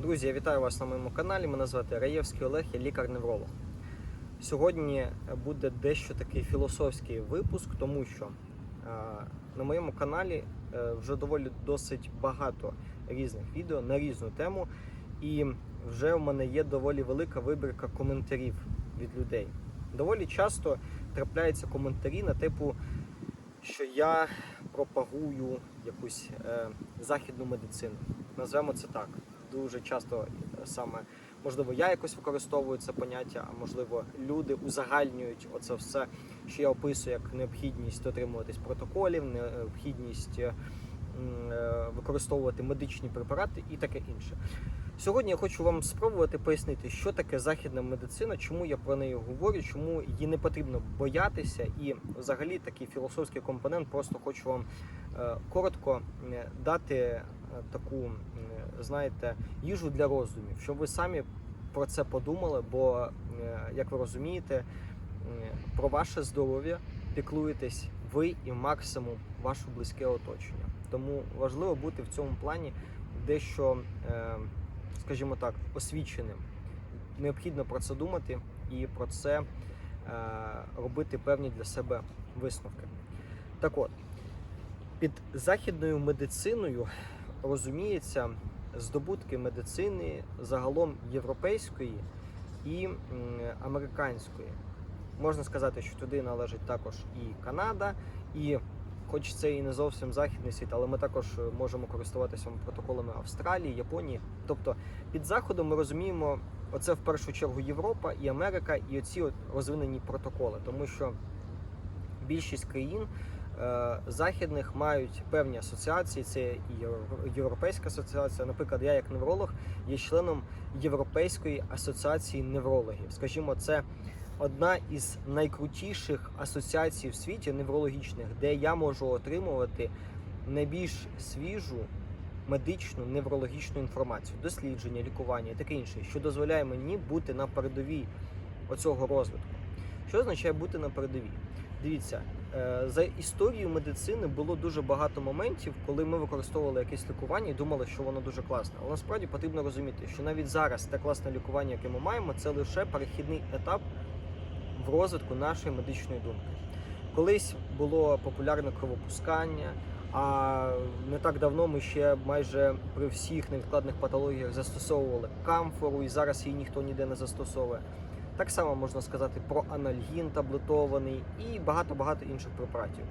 Друзі, я вітаю вас на моєму каналі. Мене звати Раєвський Олег, я лікар-невролог. Сьогодні буде дещо такий філософський випуск, тому що е, на моєму каналі е, вже доволі досить багато різних відео на різну тему, і вже в мене є доволі велика вибірка коментарів від людей. Доволі часто трапляються коментарі на типу, що я пропагую якусь е, західну медицину. Назвемо це так. Дуже часто е, саме можливо я якось використовую це поняття, а можливо люди узагальнюють оце все, що я описую як необхідність дотримуватись протоколів, необхідність е, е, використовувати медичні препарати і таке інше. Сьогодні я хочу вам спробувати пояснити, що таке західна медицина, чому я про неї говорю, чому її не потрібно боятися, і взагалі такий філософський компонент. Просто хочу вам коротко дати таку, знаєте, їжу для роздумів, щоб ви самі про це подумали. Бо, е, як ви розумієте, про ваше здоров'я піклуєтесь ви і максимум ваше близьке оточення. Тому важливо бути в цьому плані дещо. е, скажімо так, освіченим. Необхідно про це думати і про це е, робити певні для себе висновки. Так от, під західною медициною розуміється здобутки медицини загалом європейської і американської. Можна сказати, що туди належить також і Канада, і хоч це і не зовсім західний світ, але ми також можемо користуватися протоколами Австралії, Японії. Тобто під заходом ми розуміємо, оце в першу чергу Європа і Америка, і оці розвинені протоколи, тому що більшість країн. Е, Західних мають певні асоціації, це і Євро- Європейська асоціація. Наприклад, я як невролог є членом Європейської асоціації неврологів. Скажімо, це одна із найкрутіших асоціацій в світі неврологічних, де я можу отримувати найбільш свіжу медичну неврологічну інформацію, дослідження, лікування і таке інше, що дозволяє мені бути на передовій оцього розвитку. Що означає бути на передовій? Дивіться, е, за історією медицини було дуже багато моментів, коли ми використовували якесь лікування і думали, що воно дуже класне. Але насправді потрібно розуміти, що навіть зараз те класне лікування, яке ми маємо, це лише перехідний етап в розвитку нашої медичної думки. Колись було популярне кровопускання, а не так давно ми ще майже при всіх невідкладних патологіях застосовували камфору, і зараз її ніхто ніде не застосовує. Так само можна сказати про анальгін таблетований і багато-багато інших препаратів.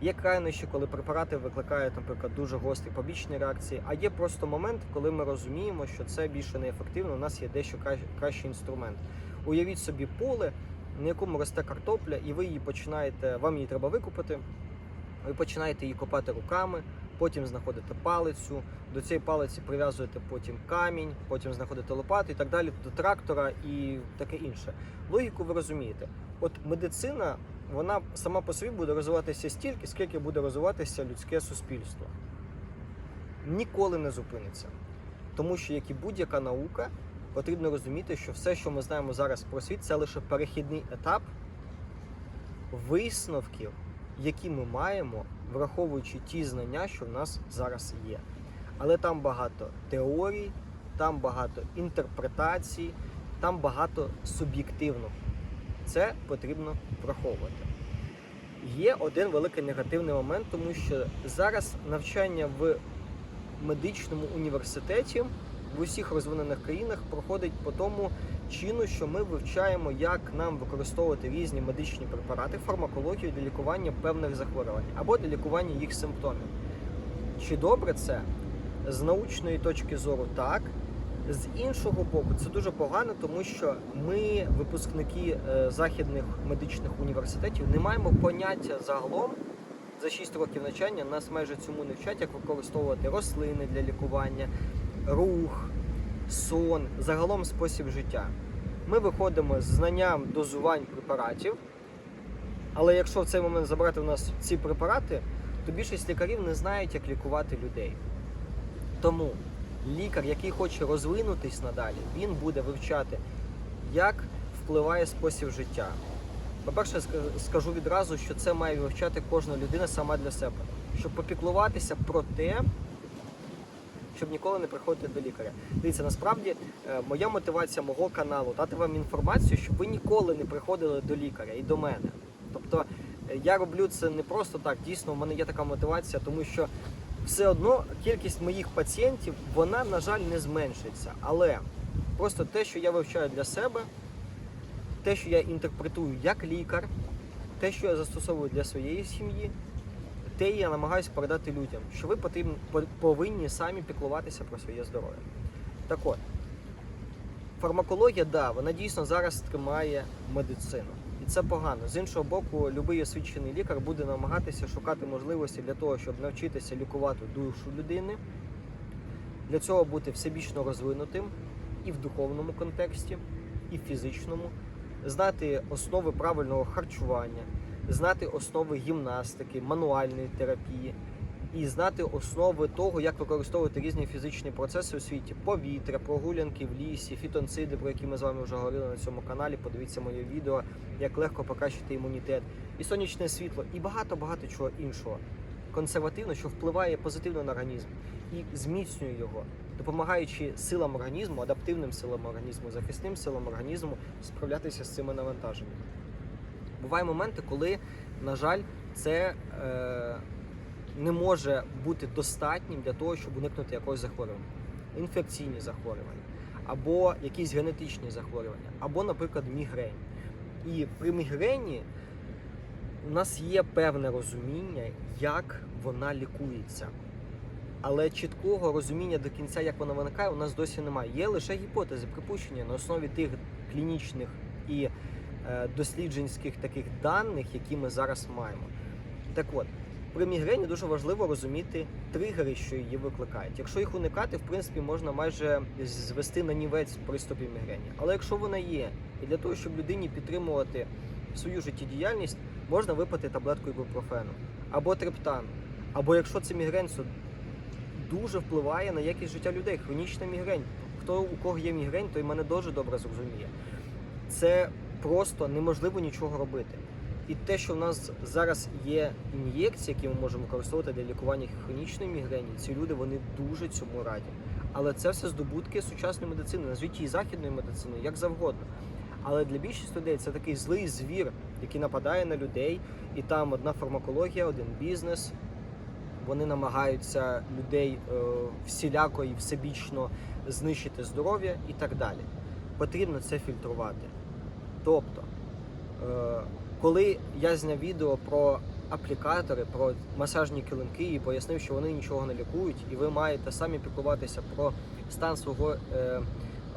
Є крайнощі, коли препарати викликають, наприклад, дуже гострі побічні реакції, а є просто момент, коли ми розуміємо, що це більше неефективно, у нас є дещо кращий інструмент. Уявіть собі поле, на якому росте картопля, і ви її починаєте, вам її треба викупити, ви починаєте її копати руками, потім знаходите палицю, до цієї палиці прив'язуєте потім камінь, потім знаходите лопату і так далі до трактора і таке інше. Логіку ви розумієте. От медицина, вона сама по собі буде розвиватися стільки, скільки буде розвиватися людське суспільство. Ніколи не зупиниться. Тому що, як і будь-яка наука, потрібно розуміти, що все, що ми знаємо зараз про світ, це лише перехідний етап висновків, які ми маємо, враховуючи ті знання, що в нас зараз є. Але там багато теорій, там багато інтерпретацій, там багато суб'єктивного. Це потрібно враховувати. Є один великий негативний момент, тому що зараз навчання в медичному університеті в усіх розвинених країнах проходить по тому чину, що ми вивчаємо, як нам використовувати різні медичні препарати, фармакологію для лікування певних захворювань або для лікування їх симптомів. Чи добре це? З научної точки зору так. З іншого боку, це дуже погано, тому що ми, випускники е, західних медичних університетів, не маємо поняття загалом за 6 років навчання нас майже цьому не вчать, як використовувати рослини для лікування, рух, сон, загалом спосіб життя. Ми виходимо з знанням дозувань препаратів, але якщо в цей момент забрати у нас ці препарати, то більшість лікарів не знають, як лікувати людей. Тому лікар, який хоче розвинутись надалі, він буде вивчати, як впливає спосіб життя. По-перше, скажу відразу, що це має вивчати кожна людина сама для себе, щоб попіклуватися про те, щоб ніколи не приходити до лікаря. Дивіться, насправді е, моя мотивація мого каналу дати вам інформацію, щоб ви ніколи не приходили до лікаря і до мене. Тобто е, я роблю це не просто так. Дійсно, в мене є така мотивація, тому що все одно кількість моїх пацієнтів вона, на жаль, не зменшиться. Але просто те, що я вивчаю для себе, те, що я інтерпретую як лікар, те, що я застосовую для своєї сім'ї, те я намагаюся передати людям, що ви потрібно, по- повинні самі піклуватися про своє здоров'я. Так от, фармакологія, да, вона дійсно зараз тримає медицину. І це погано. З іншого боку, будь-який освічений лікар буде намагатися шукати можливості для того, щоб навчитися лікувати душу людини, для цього бути всебічно розвинутим і в духовному контексті, і в фізичному, знати основи правильного харчування, знати основи гімнастики, мануальної терапії і знати основи того, як використовувати різні фізичні процеси у світі: повітря, прогулянки в лісі, фітонциди, про які ми з вами вже говорили на цьому каналі. Подивіться моє відео, як легко покращити імунітет, і сонячне світло, і багато багато чого іншого. Консервативно, що впливає позитивно на організм і зміцнює його, допомагаючи силам організму, адаптивним силам організму, захисним силам організму справлятися з цими навантаженнями. Бувають моменти, коли, на жаль, це е, не може бути достатнім для того, щоб уникнути якогось захворювання. Інфекційні захворювання, або якісь генетичні захворювання, або, наприклад, мігрень. І при мігрені у нас є певне розуміння, як вона лікується. Але чіткого розуміння до кінця, як вона виникає, у нас досі немає. Є лише гіпотези, припущення на основі тих клінічних і дослідженських таких даних, які ми зараз маємо. Так от, при мігрені дуже важливо розуміти тригери, що її викликають. Якщо їх уникати, в принципі, можна майже звести на нівець приступів мігрені. Але якщо вона є, і для того, щоб людині підтримувати свою життєдіяльність, можна випити таблетку ібупрофену або триптан. Або якщо це мігрень, то дуже впливає на якість життя людей. Хронічна мігрень. Хто у кого є мігрень, той мене дуже добре зрозуміє. Це просто неможливо нічого робити. І те, що в нас зараз є ін'єкції, які ми можемо використовувати для лікування хронічної мігрені, ці люди вони дуже цьому раді. Але це все здобутки сучасної медицини, назвіть її західної медицини, як завгодно. Але для більшості людей це такий злий звір, який нападає на людей, і там одна фармакологія, один бізнес. Вони намагаються людей е, всіляко і всебічно знищити здоров'я і так далі. Потрібно це фільтрувати. Тобто, е, коли я зняв відео про аплікатори, про масажні килимки і пояснив, що вони нічого не лікують, і ви маєте самі піклуватися про стан свого е, е,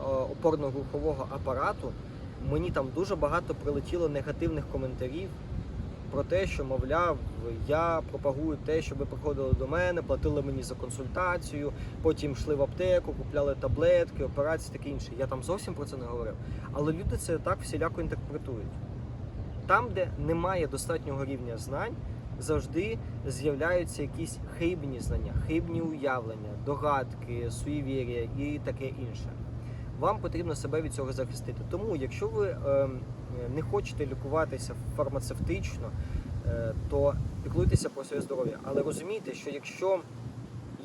опорно-рухового апарату, мені там дуже багато прилетіло негативних коментарів про те, що, мовляв, я пропагую те, щоб ви приходили до мене, платили мені за консультацію, потім йшли в аптеку, купляли таблетки, операції, таке інше. Я там зовсім про це не говорив. Але люди це так всіляко інтерпретують. Там, де немає достатнього рівня знань, завжди з'являються якісь хибні знання, хибні уявлення, догадки, суєвір'я і таке інше. Вам потрібно себе від цього захистити. Тому, якщо ви е, не хочете лікуватися фармацевтично, е, то піклуйтеся про своє здоров'я. Але розумійте, що якщо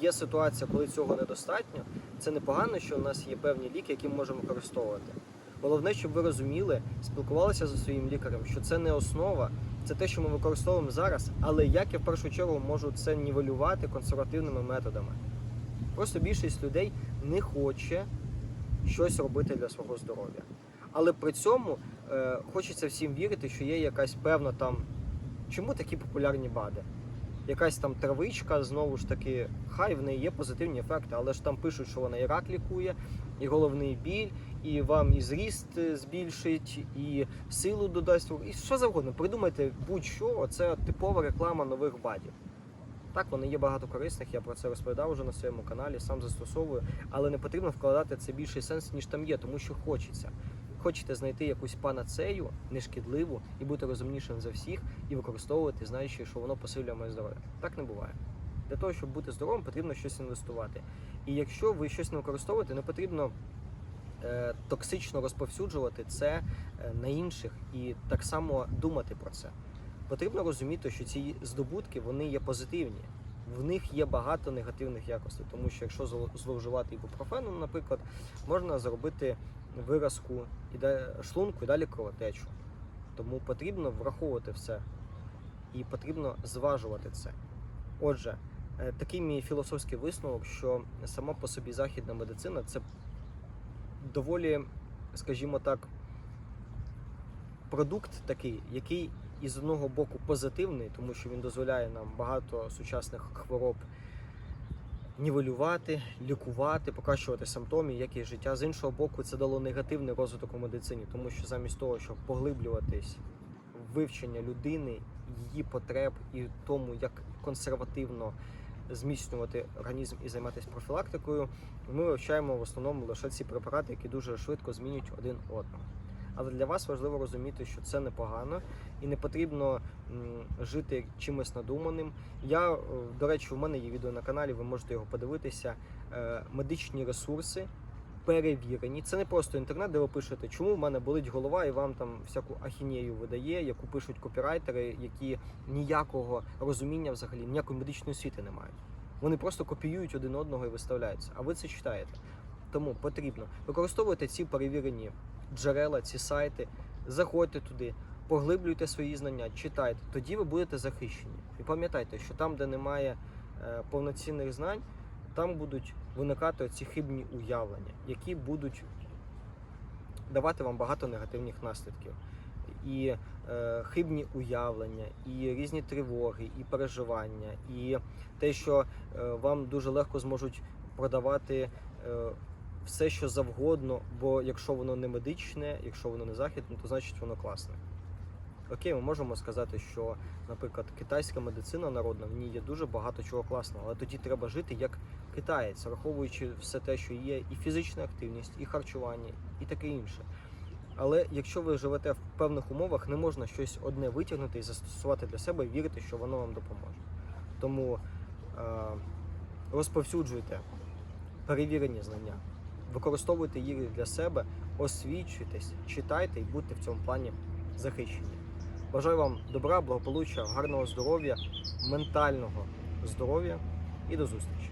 є ситуація, коли цього недостатньо, це непогано, що в нас є певні ліки, які ми можемо використовувати. Головне, щоб ви розуміли, спілкувалися зі своїм лікарем, що це не основа, це те, що ми використовуємо зараз, але як я в першу чергу можу це нівелювати консервативними методами. Просто більшість людей не хоче щось робити для свого здоров'я. Але при цьому е, хочеться всім вірити, що є якась певна там. Чому такі популярні БАДи? Якась там травичка, знову ж таки, хай в неї є позитивні ефекти, але ж там пишуть, що вона і рак лікує, і головний біль, і вам і зріст е, збільшить, і силу додасть, і що завгодно. Придумайте будь-що, це типова реклама нових БАДів. Так, вони є багато корисних, я про це розповідав уже на своєму каналі, сам застосовую, але не потрібно вкладати це більший сенс, ніж там є, тому що хочеться. Хочете знайти якусь панацею, нешкідливу, і бути розумнішим за всіх, і використовувати, знаючи, що воно посилює моє здоров'я. Так не буває. Для того, щоб бути здоровим, потрібно щось інвестувати. І якщо ви щось не використовуєте, не потрібно е, токсично розповсюджувати це е, на інших і так само думати про це. Потрібно розуміти, що ці здобутки вони є позитивні. в них є багато негативних якостей, тому що якщо зло- зловживати ібупрофеном, наприклад, можна зробити виразку і да- шлунку і далі кровотечу. Тому потрібно враховувати все і потрібно зважувати це. Отже, е, такий мій філософський висновок, що сама по собі західна медицина це доволі, скажімо так, продукт такий, який із одного боку позитивний, тому що він дозволяє нам багато сучасних хвороб нівелювати, лікувати, покращувати симптоми, як і життя. З іншого боку, це дало негативний розвиток у медицині, тому що замість того, щоб поглиблюватись в вивчення людини, її потреб і тому, як консервативно зміцнювати організм і займатися профілактикою, ми вивчаємо в основному лише ці препарати, які дуже швидко змінюють один одного. Але для вас важливо розуміти, що це непогано і не потрібно жити чимось надуманим. Я, е, до речі, у мене є відео на каналі, ви можете його подивитися. Е, Медичні ресурси перевірені. Це не просто інтернет, де ви пишете, чому в мене болить голова, і вам там всяку ахінею видає, яку пишуть копірайтери, які ніякого розуміння взагалі, ніякої медичної освіти не мають. Вони просто копіюють один одного і виставляються. А ви це читаєте. Тому потрібно використовувати ці перевірені джерела, ці сайти, заходьте туди, поглиблюйте свої знання, читайте. Тоді ви будете захищені. І пам'ятайте, що там, де немає е, повноцінних знань, там будуть виникати ці хибні уявлення, які будуть давати вам багато негативних наслідків. І е, хибні уявлення, і різні тривоги, і переживання, і те, що е, вам дуже легко зможуть продавати е, все, що завгодно, бо якщо воно не медичне, якщо воно не західне, то значить воно класне. Окей, ми можемо сказати, що, наприклад, китайська медицина народна, в ній є дуже багато чого класного, але тоді треба жити як китаєць, враховуючи все те, що є, і фізична активність, і харчування, і таке інше. Але якщо ви живете в певних умовах, не можна щось одне витягнути і застосувати для себе і вірити, що воно вам допоможе. Тому е, розповсюджуйте перевірені знання, використовуйте їх для себе, освічуйтесь, читайте і будьте в цьому плані захищені. Бажаю вам добра, благополуччя, гарного здоров'я, ментального здоров'я і до зустрічі!